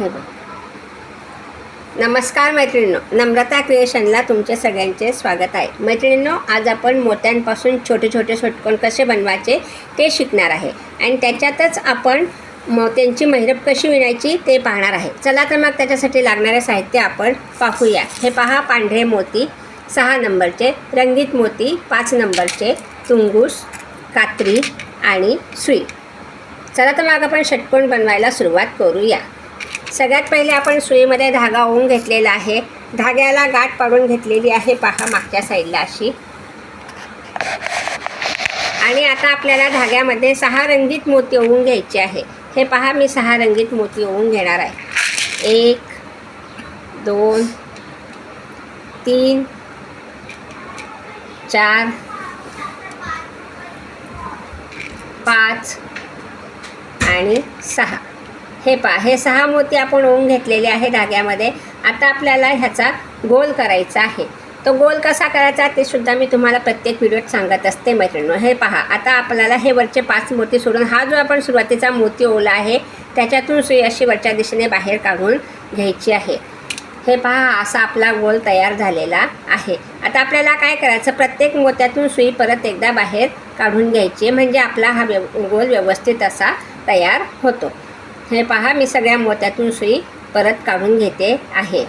हे बघ नमस्कार मैत्रिणींनो नम्रता क्रिएशनला तुमचे सगळ्यांचे स्वागत आहे. मैत्रिणींनो आज आपण मोत्यांपासून छोटे छोटे षटकोन कसे बनवायचे ते शिकणार आहे. आणि त्याच्यातच आपण मोत्यांची मेहरप कशी विणायची ते पाहणार आहे. चला तर मग त्याच्यासाठी लागणारे साहित्य आपण पाहूया. हे पहा पांढरे मोती सहा नंबरचे रंगीत मोती पाच नंबरचे तुंगूस कात्री आणि सुई. चला तर मग आपण षटकोण बनवायला सुरुवात करूया. सगळ्यात पहिले आपण सुईमध्ये धागा ओवून घेतलेला आहे. धाग्याला गाठ पाडून घेतलेली आहे. पहा मागच्या साईडला अशी. आणि आता आपल्याला धाग्यामध्ये सहा रंगीत मोती ओवून घ्यायचे आहे. हे पहा मी सहा रंगीत मोती ओवून घेणार आहे. एक दोन तीन चार पाच आणि सहा. हे पहा हे सहा मोती आपण ओन घेतलेले आहे धाग्यामध्ये. आता आपल्याला ह्याचा गोल करायचा आहे. तो गोल कसा करायचा ते सुद्धा मी तुम्हाला प्रत्येक व्हिडिओत सांगत असते मैत्रिणी हे पहा आता आपल्याला हे वरचे पाच मोती सोडून हा जो आपण सुरुवातीचा मोती ओला आहे त्याच्यातून सुई अशी वरच्या दिशेने बाहेर काढून घ्यायची आहे. हे पहा असा आपला गोल तयार झालेला आहे. आता आपल्याला काय करायचं प्रत्येक मोत्यातून सुई परत एकदा बाहेर काढून घ्यायची म्हणजे आपला हा व्यव गोल व्यवस्थित असा तयार होतो. हे पहा मी सगळ्या मोत्यातून सुई परत काढून घेते आहे.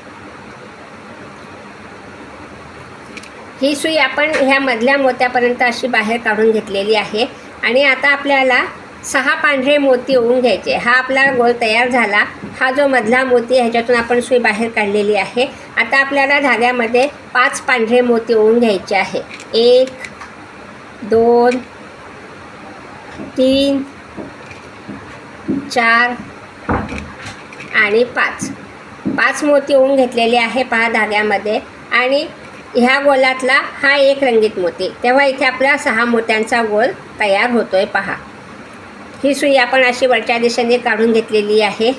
ही सुई आपण ह्या मधल्या मोत्यापर्यंत अशी बाहेर काढून घेतलेली आहे. आणि आता आपल्याला सहा पांढरे मोती ओवून घ्यायचे. हा आपला गोल तयार झाला. हा जो मधला मोती आहे ह्याच्यातून आपण सुई बाहेर काढलेली आहे. आता आपल्याला धाग्यामध्ये पाच पांढरे मोती ओवून घ्यायचे आहे. एक दोन तीन चार आणि पाच. पाच मोती ऊन घेतलेले आहे पहा धाग्यामध्ये. आणि ह्या गोलातला हा एक रंगीत मोती. तेव्हा इथे आपला सहा मोत्यांचा गोल तयार होतो आहे पहा. ही सुई आपण अशी वरच्या दिशेने काढून घेतलेली आहे.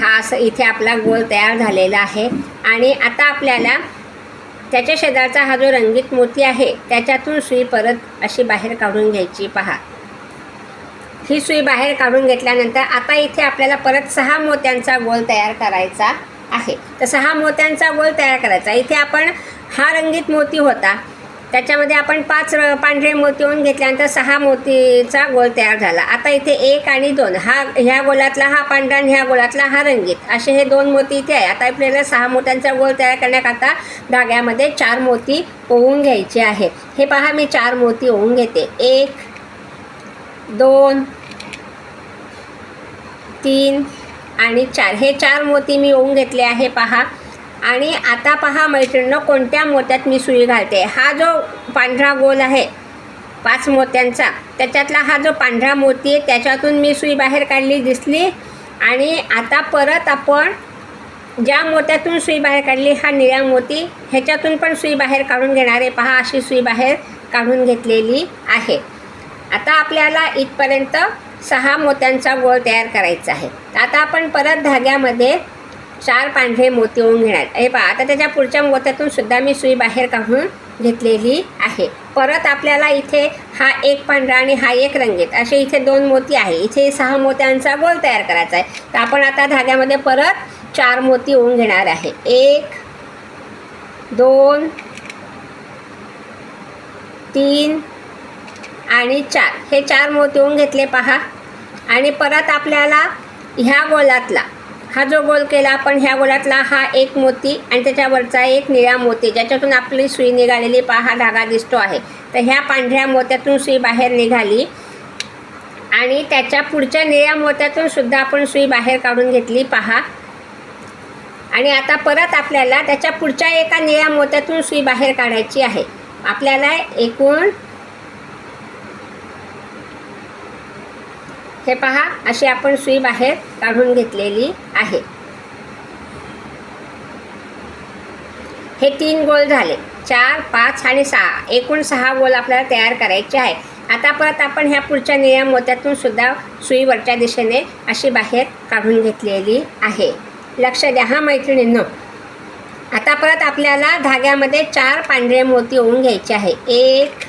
हा असं इथे आपला गोल तयार झालेला आहे. आणि आता आपल्याला त्याच्या शेजारचा हा जो रंगीत मोती आहे त्याच्यातून सुई परत अशी बाहेर काढून घ्यायची पहा. ही सुई बाहेर काढून घेतल्यानंतर आता इथे आपल्याला परत सहा मोत्यांचा गोल तयार करायचा आहे. तर सहा मोत्यांचा गोल तयार करायचा. इथे आपण हा रंगीत मोती होता. त्याच्यामध्ये आपण पाच र- पांढरे मोती होऊन घेतल्यानंतर सहा मोतीचा गोल तयार झाला. आता इथे एक आणि दोन. हा ह्या गोलातला हा पांढरा आणि ह्या गोलातला हा रंगीत. असे हे दोन मोती इथे आहे. आता आपल्याला सहा मोत्यांचा गोल तयार करण्याकरता धाग्यामध्ये चार मोती ओवून घ्यायचे आहेत. हे पहा मी चार मोती ओवून घेते. एक दोन तीन आणि चार. हे चार मोती मी ओवून घेतले आहे पहा. आणि आता पहा मैत्रिणीनं कोणत्या मोत्यात मी सुई घालते? हा जो पांढरा गोल आहे पाच मोत्यांचा त्याच्यातला हा जो पांढरा मोती आहे त्याच्यातून मी सुई बाहेर काढली दिसली. आणि आता परत आपण ज्या मोत्यातून सुई बाहेर काढली हा निळ्या मोती ह्याच्यातून पण सुई बाहेर काढून घेणार आहे. पहा अशी सुई बाहेर काढून घेतलेली आहे. आता आपल्याला इथपर्यंत सहा मोत्यांचा गोळ तयार करायचा आहे. आता आपण परत धाग्यामध्ये चार पांढरे मोती होऊन घेणार. हे पहा आता त्याच्या पुढच्या मोत्यातून सुद्धा मी सुई बाहेर काढून घेतलेली आहे. परत आपल्याला इथे हा एक पांढरा आणि हा एक रंगीत असे इथे दोन मोती आहे. इथे सहा मोत्यांचा गोल तयार करायचा आहे. तर आपण आता धाग्यामध्ये परत चार मोती होऊन घेणार आहे. एक दोन तीन आणि चार. हे चार मोती होऊन घेतले पहा. आणि परत आपल्याला ह्या गोलातला हा जो गोल केला आपण ह्या गोलातला हा एक मोती आणि त्याच्यावरचा एक निळा मोती. ज्याच्यातून आपली सुई निघालेली पहा धागा दिसतो आहे. तर ह्या पांढऱ्या मोत्यातून सुई बाहेर निघाली. आणि त्याच्या पुढच्या निळ्या मोत्यातून सुद्धा आपण सुई बाहेर काढून घेतली पहा. आणि आता परत आपल्याला त्याच्या पुढच्या एका निळ्या मोत्यातून सुई बाहेर काढायची आहे. आपल्याला एकूण हे पहा अशी आपण सुई बाहेर काढून घेतलेली आहे. हे तीन गोल झाले. चार पाच आणि सहा. एकूण सहा गोल आपल्याला तयार करायचे आहे आता परत आपण ह्या पुढच्या निळ्या मोत्यातून सुद्धा सुई वरच्या दिशेने अशी बाहेर काढून घेतलेली आहे. लक्ष द्या हा मैत्रिणींनो. आता परत आपल्याला धाग्यामध्ये चार पांढरे मोती होऊन घ्यायचे आहे. एक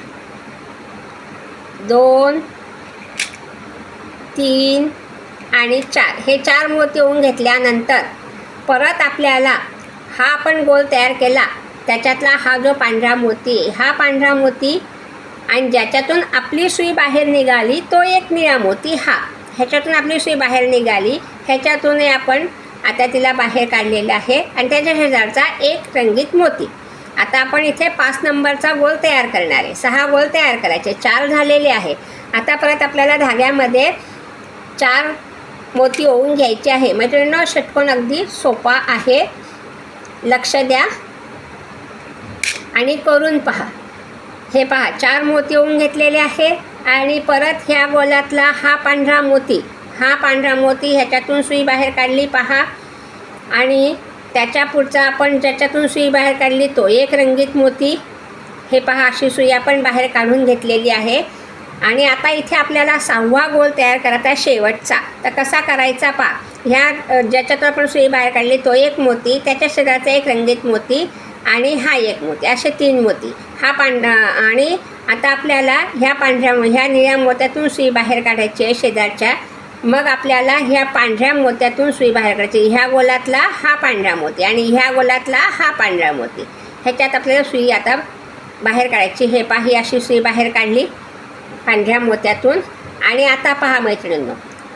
दोन तीन आणि चार. हे चार मोती होऊन घेतल्यानंतर परत आपल्याला हा आपण गोल तयार केला. त्याच्यातला हा जो पांढरा मोती आहे, हा पांढरा मोती आणि ज्याच्यातून आपली सुई बाहेर निघाली तो एक निळा मोती हा. ह्याच्यातून आपली सुई बाहेर निघाली. ह्याच्यातूनही आपण आता तिला बाहेर काढलेलं आहे आणि त्याच्या शेजारचा एक रंगीत मोती आता आपण इथे पाच नंबरचा गोल तयार करणार आहे. सहा गोल तयार करायचे. चार झालेले आहे. आता परत आपल्याला धाग्यामध्ये चार मोती ओवून घ्यायचे आहे. मैत्रिणींनो षटकोन अगदी सोपा आहे. लक्ष द्या. आणि करून पहा. हे पहा चार मोती ओवून घेतलेले आहे. आणि परत ह्या गोलातला हा पांढरा मोती हा पांढरा मोती ह्याच्यातून सुई बाहेर काढली पहा. आणि त्याच्या पुढचा आपण ज्याच्यातून सुई बाहेर काढली तो एक रंगीत मोती. हे पहा अशी सुई आपण बाहेर काढून घेतलेली आहे. आणि आता इथे आपल्याला सहावा गोल तयार करायचा आहे शेवटचा. तर कसा करायचा पा ह्या ज्याच्यातून आपण सुई बाहेर काढली तो एक मोती त्याच्या शेजारचा एक रंगीत मोती आणि हा एक मोती असे तीन मोती. हा पांढरा आणि आता आपल्याला ह्या पांढऱ्या ह्या निळ्या मोत्यातून सुई बाहेर काढायची आहे शेजारच्या. मग आपल्याला ह्या पांढऱ्या मोत्यातून सुई बाहेर काढायची. ह्या गोलातला हा पांढरा मोती आणि ह्या गोलातला हा पांढरा मोती. ह्याच्यात आपल्याला सुई आता बाहेर काढायची. हे पाही अशी सुई बाहेर काढली. पांढऱ्या मोत्यातून. आणि आता पहा मैत्रिणींनो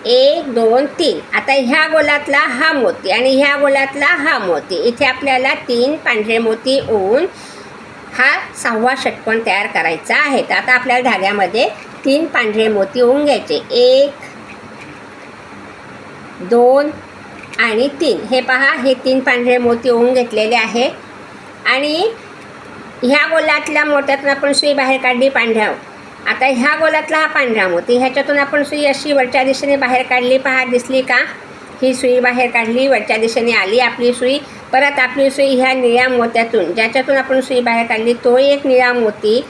एक दोन तीन. आता ह्या गोलातला हा मोती आणि ह्या गोलातला हा मोती. इथे आपल्याला तीन पांढरे मोती ओवून हा सहावा षटकोण तयार करायचा आहे. तर आता आपल्याला धाग्यामध्ये तीन पांढरे मोती होऊन घ्यायचे. एक दोन आणि तीन. हे पहा हे तीन पांढरे मोती होऊन घेतलेले आहे आणि ह्या गोलातल्या मोत्यातून आपण सुई बाहेर काढली पांढऱ्या आता ह्या गोलातला हा पांढरा मोती ह्याच्यातून आपण सुई अशी वरच्या दिशेने बाहेर काढली पहा दिसली का? ही सुई बाहेर काढली वरच्या दिशेने आली आपली सुई. परत आपली सुई ह्या निळ्या मोत्यातून ज्याच्यातून आपण सुई बाहेर काढली तो एक निळा मोती.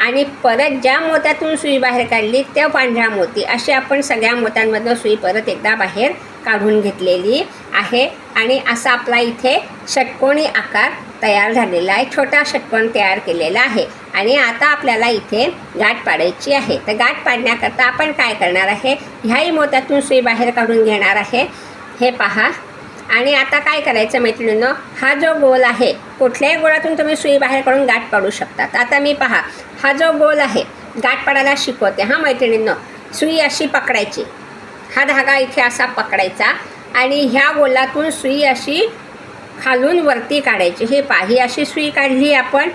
आणि परत ज्या मोत्यातून सुई बाहेर काढली त्या पांढरा मोती. अशी आपण सगळ्या मोत्यांमधनं सुई परत एकदा बाहेर काढून घेतलेली आहे. आणि असा आपला इथे षटकोणी आकार तयार झालेला आहे छोटा षटकोण तयार केलेला आहे. आणि आता आपल्याला इथे गाठ पाडायची आहे. तर गाठ पाडण्याकरता आपण काय करणार आहे? ह्याही मोत्यातून सुई बाहेर काढून घेणार आहे. हे पहा. आणि आता काय करायचं मैत्रिणींनो? हा जो गोल आहे कुठल्याही गोळातून तुम्ही सुई बाहेर काढून गाठ पाडू शकतात. आता मी पहा. हा जो गोल आहे गाठ पाडायला शिकवते. हां मैत्रिणींनो सुई अशी पकडायची. हा धागा इथे असा पकडायचा. आणि ह्या गोलातून सुई अशी खालून वरती काढायची. हे पाही. अशी सुई काढली आपण.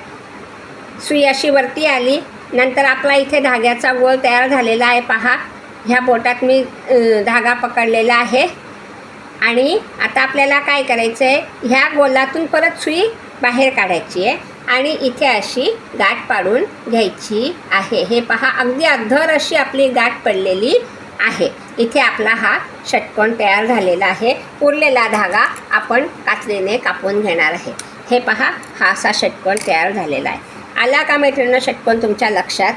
सुई अशी वरती आली. नंतर आपला इथे धाग्याचा गोल तयार झालेला आहे. पहा ह्या बोटात मी धागा पकडलेला आहे. आणि आता आपल्याला काय करायचं आहे ह्या गोलातून परत सुई बाहेर काढायची आहे आणि इथे अशी गाठ पाडून घ्यायची आहे. हे पहा अगदी अधर अशी आपली गाठ पडलेली आहे. इथे आपला हा षटकोन तयार झालेला आहे. उरलेला धागा आपण कात्रीने कापून घेणार आहे. हे पहा हा असा षटकोन तयार झालेला आहे. आला का मैत्रिणीनं षटकोन तुमच्या लक्षात?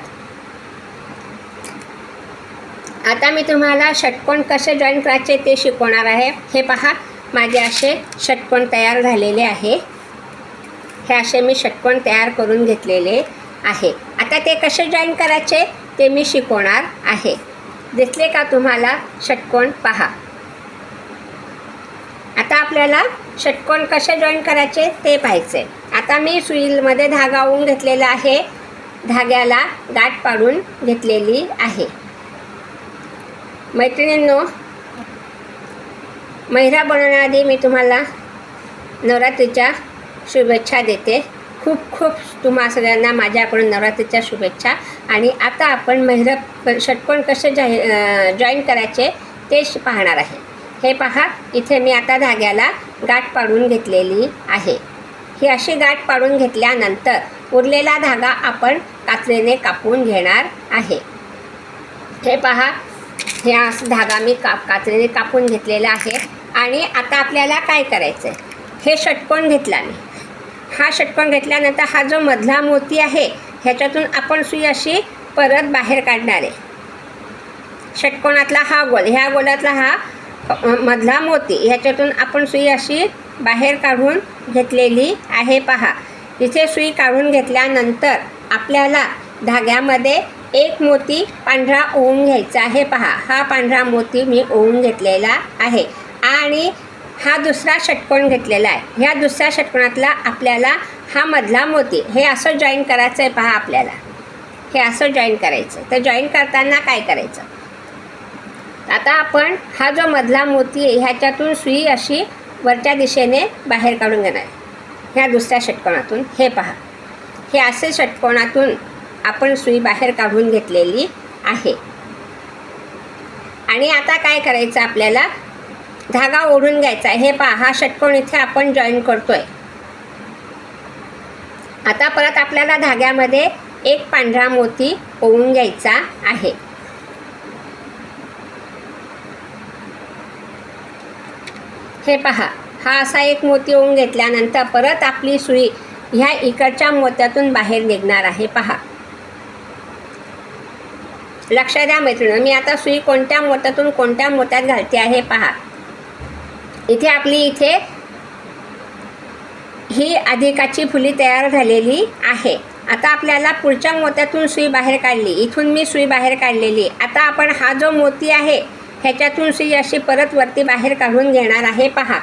आता मी तुम्हाला षटकोन कसे जॉईन करायचे ते शिकवणार आहे. हे पहा माझे असे षटकोन तयार झालेले आहे. हे असे मी षटकोन तयार करून घेतलेले आहे. आता ते कसे जॉईन करायचे ते मी शिकवणार आहे. दिसले का तुम्हाला षटकोन? पहा. आता आपल्याला षटकोन कसे जॉईन करायचे ते पाहायचे. आता मी सुईलमध्ये धागा होऊन घेतलेला आहे. धाग्याला गाठ पाडून घेतलेली आहे. मैत्रिणींनो महिरा बनवण्याआधी मी तुम्हाला नवरात्रीच्या शुभेच्छा देते. खूप खूप तुम्हा सगळ्यांना माझ्याकडून नवरात्रीच्या शुभेच्छा. आणि आता आपण महिला षटकोण कसे जॉईन करायचे ते श- पाहणार आहे. हे पहा इथे मी आता धाग्याला गाठ पाडून घेतलेली आहे. ही अशी गाठ पाडून घेतल्यानंतर उरलेला धागा आपण कात्रीने कापून घेणार आहे. हे पहा हे असं धागा मी काप कात्रीने कापून घेतलेला आहे. आणि आता आपल्याला काय करायचं आहे हे षटकोण घेतला मी. हा षटकोण घेतल्यानंतर हा जो मधला मोती आहे ह्याच्यातून आपण सुई अशी परत बाहेर काढणार आहे. षटकोनातला हा गोल ह्या गोलातला हा मधला मोती ह्याच्यातून आपण सुई अशी बाहेर काढून घेतलेली आहे पहा. इथे सुई काढून घेतल्यानंतर आपल्याला धाग्यामध्ये एक मोती पांढरा ओवून घ्यायचा आहे पहा. हा पांढरा मोती मी ओवून घेतलेला आहे. आणि हा दुसरा षटकोण घेतलेला आहे. ह्या दुसऱ्या षटकोणातला आपल्याला हा मधला मोती. हे असं जॉईन करायचं आहे पहा आपल्याला. हे असं जॉईन करायचं तर जॉईन करताना काय करायचं? आता आपण हा जो मधला मोती आहे ह्याच्यातून सुई अशी वरच्या दिशेने बाहेर काढून घेणार ह्या दुसऱ्या षटकोणातून हे पहा. हे असे षटकोणातून आपण सुई बाहेर काढून घेतलेली आहे. आणि आता काय करायचं आपल्याला? धागा ओढून घ्यायचा आहे. हे पहा हा षटकोण इथे आपण जॉईन करतोय. आता परत आपल्याला धाग्यामध्ये एक पांढरा मोती ओवून घ्यायचा आहे. हे पहा. हा असा एक मोती होऊन घेतल्यानंतर परत आपली सुई ह्या इकडच्या मोत्यातून बाहेर निघणार आहे. पहा. लक्ष द्या मैत्रिणी मी आता सुई कोणत्या मोत्यातून कोणत्या मोत्यात घालते आहे पहा. इथे आपली इथे ही अधिकाची फुली तयार झालेली आहे. आता आपल्याला पुढच्या मोत्यातून सुई बाहेर काढली. इथून मी सुई बाहेर काढलेली. आता आपण हा जो मोती आहे ह्याच्यातून सुई अशी परत वरती बाहेर काढून घेणार आहे पहा.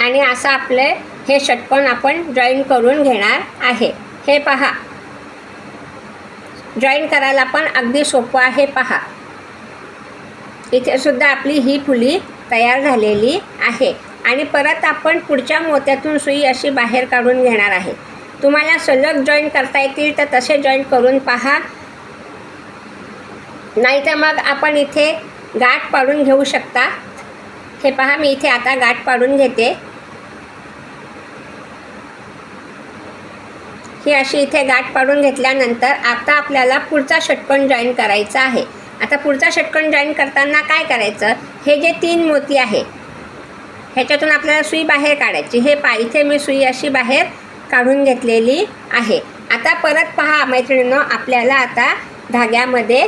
आणि असं आपले हे षटकोन आपण जॉईन करून घेणार आहे. हे पहा. जॉईन करायला पण अगदी सोपं आहे पहा. इथे सुद्धा आपली ही फुली तयार झालेली आहे. आणि परत आपण पुढच्या मोत्यातून सुई अशी बाहेर काढून घेणार आहे. तुम्हाला सलग जॉईन करता येतील तर तसे जॉईन करून पहा. नाही तर मग आपण इथे गाठ पाडून घेऊ शकता. हे पहा मी इथे आता गाठ पाडून घेते. ही अशी इथे गाठ पाडून घेतल्यानंतर आता आपल्याला पुढचा षटकोण जॉईन करायचा आहे. आता पुढचा षटकोण जॉईन करताना काय करायचं? हे जे तीन मोती आहे ह्याच्यातून आपल्याला सुई बाहेर काढायची. हे पा इथे मी सुई अशी बाहेर काढून घेतलेली आहे. आता परत पहा मैत्रिणीनं आपल्याला आता धाग्यामध्ये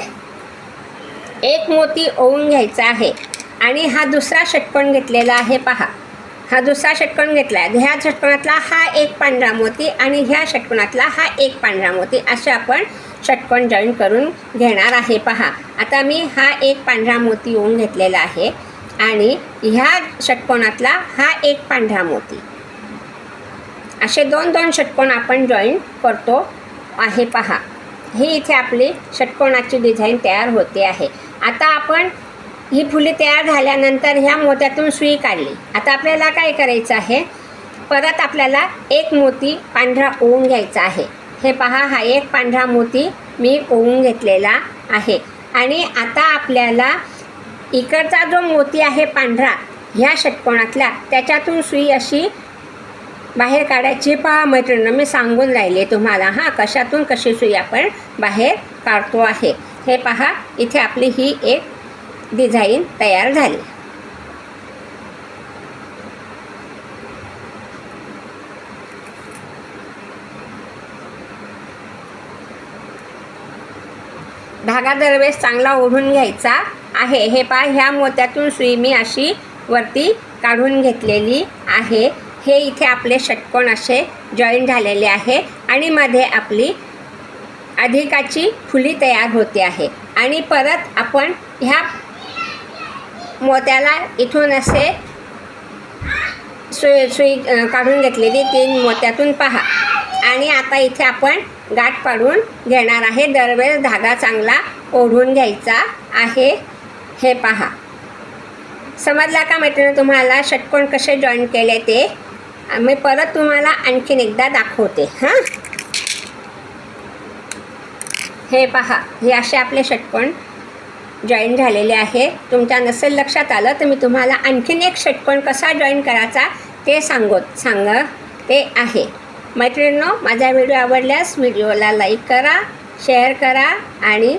एक मोती ओवून घ्यायचा आहे. आणि हा दुसरा षटकोण घेतलेला आहे पहा. हा दुसरा षटकोण घेतला आहे. ह्या षटकोणातला हा एक पांढरा मोती आणि ह्या षटकोणातला हा एक पांढरा मोती. असे आपण षटकोण जॉईन करून घेणार आहे पहा. आता मी हा एक पांढरा मोती ओवून घेतलेला आहे आणि ह्या षटकोणातला हा एक पांढरा मोती. असे दोन दोन षटकोण आपण जॉईन करतो आहे पहा. ही इथे आपली षटकोणाची डिझाईन तयार होते आहे. आता आपण ही फुले तयार झाल्यानंतर ह्या मोत्यातून सुई काढली. आता आपल्याला काय करायचं आहे? परत आपल्याला एक मोती पांढरा ओवून घ्यायचा आहे. हे पहा हा एक पांढरा मोती मी ओवून घेतलेला आहे. आणि आता आपल्याला इकडचा जो मोती आहे पांढरा ह्या षटकोणातल्या त्याच्यातून सुई अशी बाहेर काढायची. पहा मैत्रिणींनो मी सांगून राहिले तुम्हाला हां कशातून कशी सुई आपण बाहेर काढतो आहे? हे पहा इथे आपली ही एक डिझाईन तयार झाली. धागा दरवेळेस चांगला ओढून घ्यायचा आहे. हे पहा ह्या मोत्यातून सुई मी अशी वरती काढून घेतलेली आहे. हे इथे आपले षटकोन असे जॉईन झालेले आहे आणि मध्ये आपली अधिकाची फुली तयार होते आहे. आणि परत आपण ह्या मोत्याला इथून असे सुई सुई काढून घेतलेली तीन मोत्यातून पहा. आणि आता इथे आपण गाठ पाडून घेणार आहे. दरवेळेस धागा चांगला ओढून घ्यायचा आहे. हे पहा. समजला का मैत्रिणी तुम्हाला? षटकोन कसे जॉईन केले ते? मी परत तुम्हाला आणखीन एकदा दाखवते. हां? हे पहा हे असे आपले षटकोण जॉईन झालेले आहे. तुमच्या नसेल लक्षात आलं तर मी तुम्हाला आणखीन एक षटकोण कसा जॉईन करायचा ते सांगोत सांग ते आहे. मैत्रिणींनो माझा व्हिडिओ आवडल्यास व्हिडिओला लाईक करा शेअर करा आणि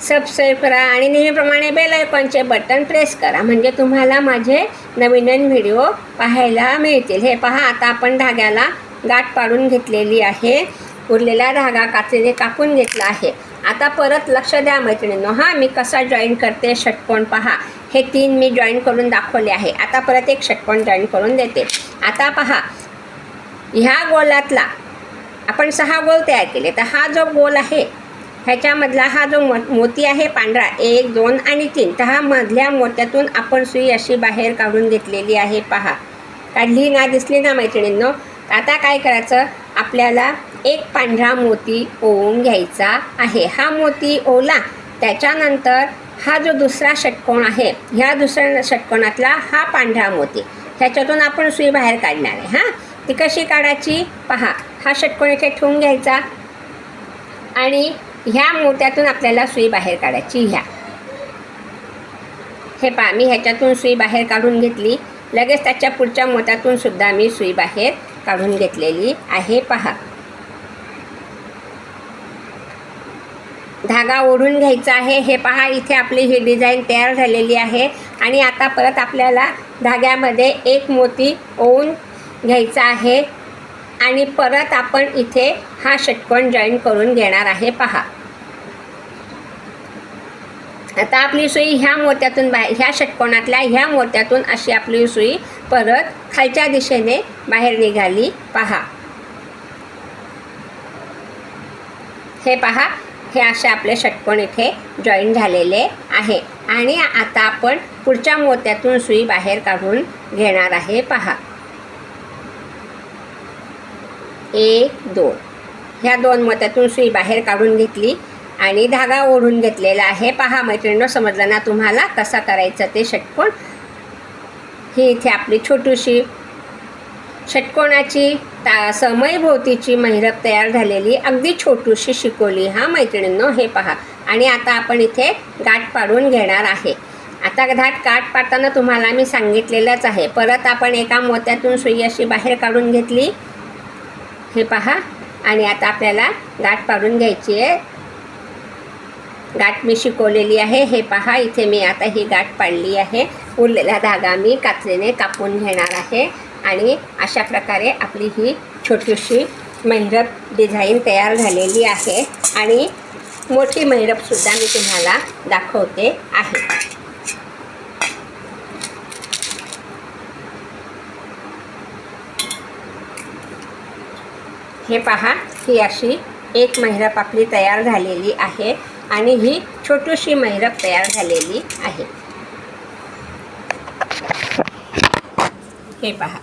सबस्क्राईब करा आणि नेहमीप्रमाणे बेल आयकॉनचे बटन प्रेस करा. म्हणजे तुम्हाला माझे नवीन नवीन व्हिडिओ पाहायला मिळतील. हे पहा आता आपण धाग्याला गाठ पाडून घेतलेली आहे. उरलेला धागा काचेने कापून घेतला आहे. आता परत लक्ष द्या मैत्रिणींनो. हां मी कसा जॉईन करते षटकोण पहा. हे तीन मी जॉईन करून दाखवले आहे. आता परत एक षटकोण जॉईन करून देते. आता पहा. ह्या गोलातला आपण सहा गोल तयार केले. तर हा जो गोल आहे ह्याच्यामधला हा जो मो मोती आहे पांढरा एक दोन आणि तीन. तर हा मधल्या मोत्यातून आपण सुई अशी बाहेर काढून घेतलेली आहे. पहा. काढली ना दिसली ना मैत्रिणींनो? आता काय करायचं? आपल्याला एक पांढरा मोती ओवून घ्यायचा आहे. हा मोती ओला त्याच्यानंतर हा जो दुसरा षटकोण आहे ह्या दुसऱ्या षटकोणातला हा पांढरा मोती. ह्याच्यातून आपण सुई बाहेर काढणार आहे. हां? ती कशी काढायची? पहा हा षटकोण इथे ठेवून घ्यायचा आणि ह्या मोत्यातून आपल्याला सुई बाहेर काढायची. ह्या. हे पहा मी ह्याच्यातून सुई बाहेर काढून घेतली. लगेच त्याच्या पुढच्या मोत्यातून सुद्धा मी सुई बाहेर काढून घेतलेली आहे. पहा. धागा ओढून घ्यायचा आहे. हे पहा इथे आपली ही डिझाईन तयार झालेली आहे. आणि आता परत आपल्याला धाग्यामध्ये एक मोती ओवून घ्यायचा आहे. आणि परत आपण इथे हा षटकोन जॉईन करून घेणार आहे. पहा. आता आपली सुई ह्या मोत्यातून बाहेर ह्या षटकोणातल्या ह्या मोत्यातून अशी आपली सुई परत खालच्या दिशेने बाहेर निघाली. पहा. हे पहा हे असे आपले षटकोण इथे जॉईन झालेले आहे. आणि आता आपण पुढच्या मोत्यातून सुई बाहेर काढून घेणार आहे. पहा. एक दोन. ह्या दोन मोत्यातून सुई बाहेर काढून घेतली. आणि धागा ओढून घेतलेला आहे. पहा मैत्रिणीनं समजलं ना तुम्हाला कसा करायचं ते षटकोण? ही इथे आपली छोटीशी षटकोणाची ता समयभोवतीची महिरप तयार झालेली अगदी छोटीशी शिकवली हा मैत्रिणींनो हे पहा. आणि आता आपण इथे गाठ पाडून घेणार आहे. आता घाट काठ पाडताना तुम्हाला मी सांगितलेलंच आहे. परत आपण एका मोत्यातून सुई अशी बाहेर काढून घेतली. हे पहा. आणि आता आपल्याला गाठ पाडून घ्यायची आहे. गाठ मी शिकवलेली आहे. हे पहा इथे मी आता ही गाठ पाडली आहे. उरलेला धागा मी कात्रीने कापून घेणार आहे आणि अशा प्रकारे आपली ही छोटीशी मेहरब डिझाईन तयार झालेली आहे आणि मोठी मेहरबसुद्धा मी तुम्हाला दाखवते आहे. हे पहा ही अशी एक महिरप आपली तयार झालेली आहे. आणि ही छोटीशी महिरप तयार झालेली आहे. हे पहा.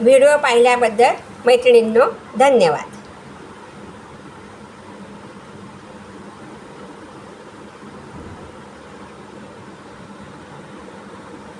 व्हिडिओ पाहिल्याबद्दल मैत्रिणींनो धन्यवाद.